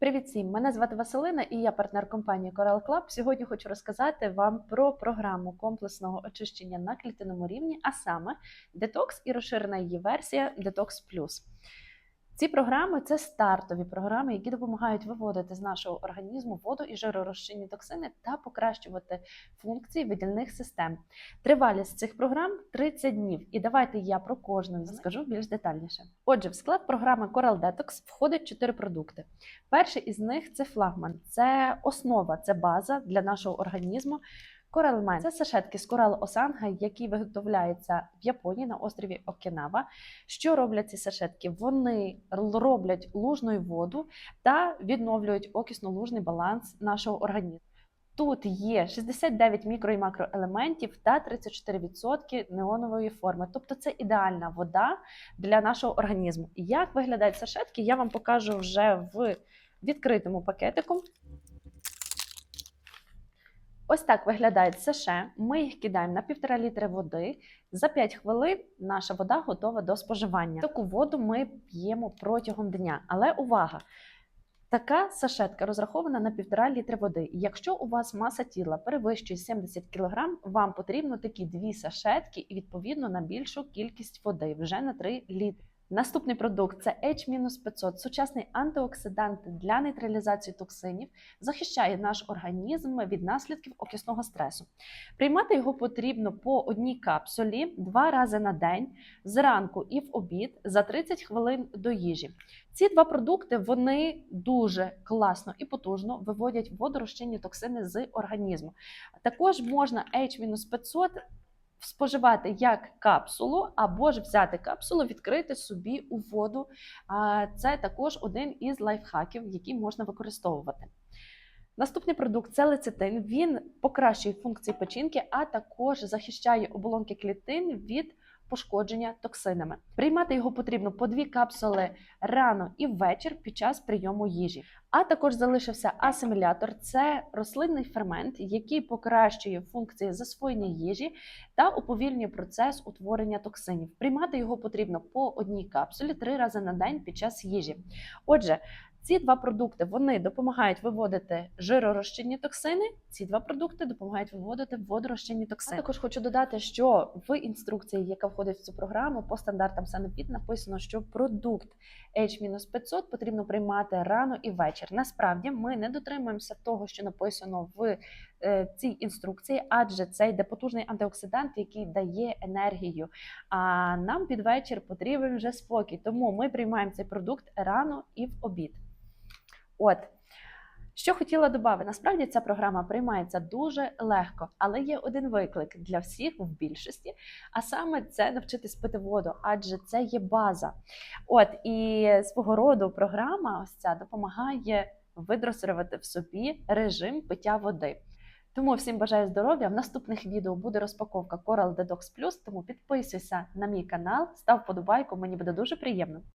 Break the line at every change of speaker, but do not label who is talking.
Привіт всім! Мене звати Василина і я партнер компанії Coral Club. Сьогодні хочу розказати вам про програму комплексного очищення на клітинному рівні, а саме Detox і розширена її версія Detox Plus. Ці програми це стартові програми, які допомагають виводити з нашого організму воду і жиророзчинні токсини та покращувати функції видільних систем. Тривалість цих програм 30 днів. І давайте я про кожну скажу більш детальніше. Отже, в склад програми Coral Detox входить 4 продукти. Перший із них це флагман, це основа, це база для нашого організму. Коралмен це сашетки з корал Осанга, які виготовляються в Японії на острові Окінава. Що роблять ці сашетки? Вони роблять лужну воду та відновлюють окісно-лужний баланс нашого організму. Тут є 69 мікро і макроелементів та 34% неонової форми. Тобто це ідеальна вода для нашого організму. Як виглядають сашетки, я вам покажу вже в відкритому пакетику. Ось так виглядають саше. Ми їх кидаємо на півтора літри води. За 5 хвилин наша вода готова до споживання. Таку воду ми п'ємо протягом дня. Але увага! Така сашетка розрахована на півтора літри води. Якщо у вас маса тіла перевищує 70 кг, вам потрібно такі дві сашетки і відповідно на більшу кількість води вже на 3 літри. Наступний продукт це H-500, сучасний антиоксидант для нейтралізації токсинів, захищає наш організм від наслідків окисного стресу. Приймати його потрібно по одній капсулі два рази на день, зранку і в обід за 30 хвилин до їжі. Ці два продукти вони дуже класно і потужно виводять водорозчинні токсини з організму. Також можна H-500 споживати як капсулу, або ж взяти капсулу, відкрити собі у воду. Це також один із лайфхаків, які можна використовувати. Наступний продукт це лецитин. Він покращує функції печінки, а також захищає оболонки клітин від пошкодження токсинами. Приймати його потрібно по дві капсули рано і ввечір під час прийому їжі. А також залишився асимілятор це рослинний фермент, який покращує функції засвоєння їжі та уповільнює процес утворення токсинів. Приймати його потрібно по одній капсулі три рази на день під час їжі. Отже, ці два продукти вони допомагають виводити жиророзчинні токсини. Ці два продукти допомагають виводити водорозчинні токсини. А також хочу додати, що в інструкції, яка входить в цю програму, по стандартам Санепід написано, що продукт H-500 потрібно приймати рано і ввечір. Насправді ми не дотримуємося того, що написано в е, цій інструкції, адже це йде потужний антиоксидант, який дає енергію. А нам під вечір потрібен вже спокій. Тому ми приймаємо цей продукт рано і в обід. От. Що хотіла додати, насправді ця програма приймається дуже легко, але є один виклик для всіх в більшості, а саме це навчитись пити воду, адже це є база. От і свого роду програма ось ця допомагає видросирувати в собі режим пиття води. Тому всім бажаю здоров'я. В наступних відео буде розпаковка Coral Detox Plus, тому підписуйся на мій канал, став подобайку, мені буде дуже приємно.